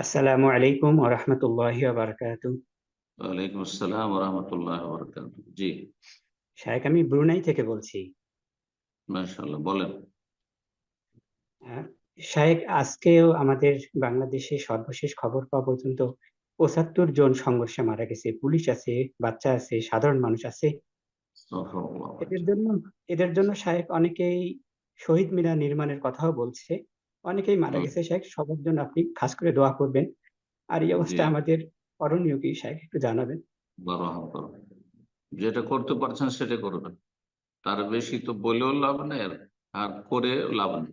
আসসালামু আলাইকুম ওয়া রাহমাতুল্লাহি ওয়া বারাকাতুহু। ওয়ালাইকুম আসসালাম রহমতুল্লাহ বরকাত জি। শায়েখ আমি ব্রুনাই থেকে বলছি। মাশাআল্লাহ বলেন। আহ, আজকেও আমাদের বাংলাদেশে সর্বশেষ খবর পাওয়া পর্যন্ত পঁচাত্তর জন সংঘর্ষে মারা গেছে। পুলিশ আছে বাচ্চা আছে সাধারণ মানুষ আছে। এদের জন্য এদের জন্য শায়েখ অনেকেই শহীদ মিনার নির্মাণের কথাও বলছে। অনেকেই মারা গেছে শায়েখ সবার জন্য আপনি খাস করে দোয়া করবেন। আর এই অবস্থা জি। আমাদের করণীয় কি শায়েখ একটু জানাবেন। যেটা করতে পারছেন সেটা করবেন। তার বেশি তো বলেও লাভ নেই আর- করে লাভ নেই।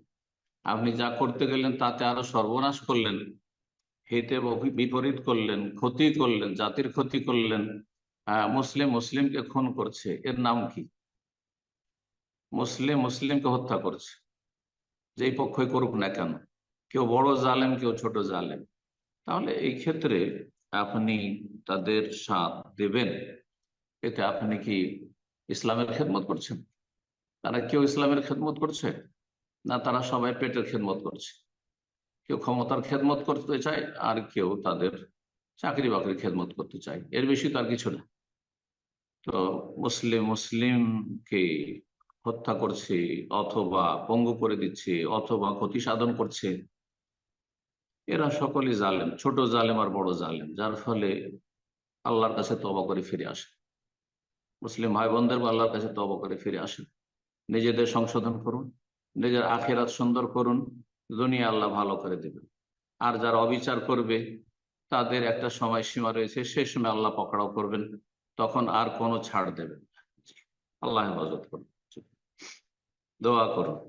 আপনি যা করতে গেলেন তাতে আরও সর্বনাশ করলেন। হেতে বিপরীত করলেন ক্ষতি করলেন জাতির ক্ষতি করলেন। মুসলিম মুসলিমকে খুন করছে। এর নাম কি? মুসলিম মুসলিমকে হত্যা করছে। যেই পক্ষই করুক না কেন, কেউ বড় জালেম, কেউ ছোট জালেম। তাহলে এই ক্ষেত্রে আপনি তাদের সাথ দেবেন। এতে আপনি কি ইসলামের খেদমত করছেন? তারা কেউ ইসলামের খেদমত করছে? না তারা সবাই পেটের খেদমত করছে? কেউ ক্ষমতার খেদমত করতে চায়, আর কেউ তাদের চাকরি বাকরির খেদমত করতে চায়। এর বেশি তো আর কিছু না। তো মুসলিম, মুসলিমকে হত্যা করছে অথবা পঙ্গু করে দিচ্ছে অথবা ক্ষতি সাধন করছে। এরা সকলেই জালেম, ছোট জালেম আর বড় জালেম, যার ফলে আল্লাহর কাছে তবা করে ফিরে আসে। মুসলিম ভাই বোনদের আল্লাহর কাছে তবা করে ফিরে আসেন নিজেদের সংশোধন করুন, নিজের আখেরাত সুন্দর করুন, দুনিয়া আল্লাহ ভালো করে দেবেন। আর যারা অবিচার করবে, তাদের একটা সময় সীমা রয়েছে, সেই সময় আল্লাহ পকড়াও করবেন, তখন আর কোনো ছাড় দেবেন। আল্লাহ হেফাজত করুন। No acorro.